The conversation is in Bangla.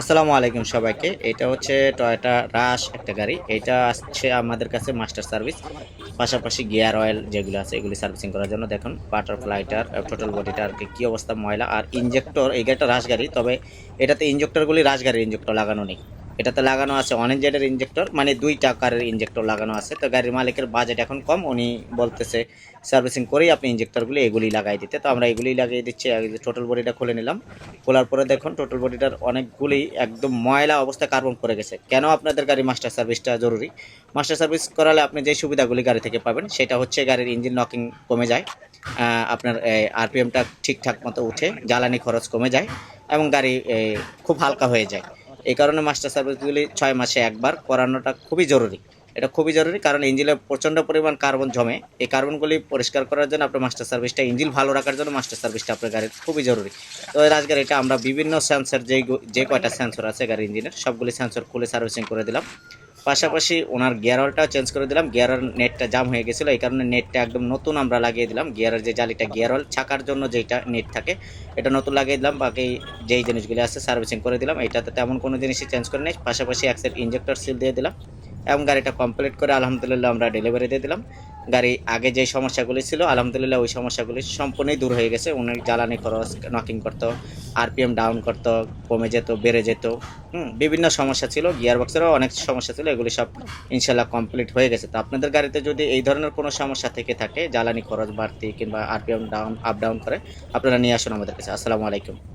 আসসালামু আলাইকুম সবাইকে। এটা হচ্ছে টয়টা রাশ একটা গাড়ি। এটা আসছে আমাদের কাছে মাস্টার সার্ভিস পাশাপাশি গিয়ার অয়েল যেগুলো আছে, এগুলি সার্ভিসিং করার জন্য দেখুন বাটারফ্লাইটার টোটাল বডিটা আর কি, কী অবস্থা ময়লা আর ইঞ্জেক্টর এই গাড়িটা রাশ গাড়ি, তবে এটাতে ইঞ্জেক্টরগুলি রাশ গাড়ির ইঞ্জেক্টর লাগানো নেই। এটাতে লাগানো আছে অনেঞ্জেডের ইঞ্জেক্টর মানে দুই টাকারের ইঞ্জেক্টর লাগানো আছে। তো গাড়ির মালিকের বাজেট এখন কম, উনি বলতেছে সার্ভিসিং করেই আপনি ইঞ্জেক্টরগুলি এগুলি লাগাই দিতে। তো আমরা এগুলি লাগিয়ে দিচ্ছি টোটাল বডিটা খুলে নিলাম। খোলার পরে দেখুন টোটাল বডিটার অনেকগুলি একদম ময়লা অবস্থায় কার্বন পড়ে গেছে। কেন আপনাদের গাড়ি মাস্টার সার্ভিসটা জরুরি? মাস্টার সার্ভিস করালে আপনি যে সুবিধাগুলি গাড়ি থেকে পাবেন, সেটা হচ্ছে গাড়ির ইঞ্জিন নকিং কমে যায় আপনার আরপিএমটা ঠিকঠাক মতো উঠে, জ্বালানি খরচ কমে যায়, এবং গাড়ি খুব হালকা হয়ে যায়। এই কারণে মাস্টার সার্ভিসগুলি ছয় মাসে একবার করানোটা খুবই জরুরি। এটা খুবই জরুরি কারণ ইঞ্জিনে প্রচণ্ড পরিমাণ কার্বন জমে। এই কার্বনগুলি পরিষ্কার করার জন্য আপনার মাস্টার সার্ভিসটা, ইঞ্জিন ভালো রাখার জন্য মাস্টার সার্ভিসটা আপনার গাড়ির খুবই জরুরি। তো রাজগার এটা আমরা বিভিন্ন সেন্সর যে যে কয়টা সেন্সর আছে গাড়ির ইঞ্জিনের, সবগুলি সেন্সর খুলে সার্ভিসিং করে দিলাম। পাশাপাশি ওনার গিয়ার চেঞ্জ করে দিলাম গিয়ারের নেটটা জাম হয়ে গেছিল, এই কারণে নেটটা একদম নতুন আমরা লাগিয়ে দিলাম গিয়ারের যে জালিটা গিয়ারল ছাকার জন্য যেটা নেট থাকে, এটা নতুন লাগিয়ে দিলাম, বাকি যেই জিনিসগুলি আছে সার্ভিসিং করে দিলাম এটাতে তেমন কোনো জিনিসই চেঞ্জ করে নেই পাশাপাশি অ্যাক্সেল ইঞ্জেক্টর সিল দিয়ে দিলাম। এবং গাড়িটা কমপ্লিট করে আলহামদুলিল্লাহ আমরা ডেলিভারি দিয়ে দিলাম। গাড়ি আগে যে সমস্যাগুলি ছিল, আলহামদুলিল্লাহ ওই সমস্যাগুলি সম্পূর্ণই দূর হয়ে গেছে। অনেক জ্বালানি খরচ নকিং করতো আরপিএম ডাউন করতো, কমে যেত, বেড়ে যেত, হুম, বিভিন্ন সমস্যা ছিল। গিয়ার বক্সেরও অনেক সমস্যা ছিল, এগুলি সব ইনশাল্লাহ কমপ্লিট হয়ে গেছে। তো আপনাদের গাড়িতে যদি এই ধরনের কোনো সমস্যা থেকে থাকে, জ্বালানি খরচ বাড়তি কিংবা আরপিএম ডাউন আপ ডাউন করে, আপনারা নিয়ে আসুন আমাদের কাছে। আসসালামু আলাইকুম।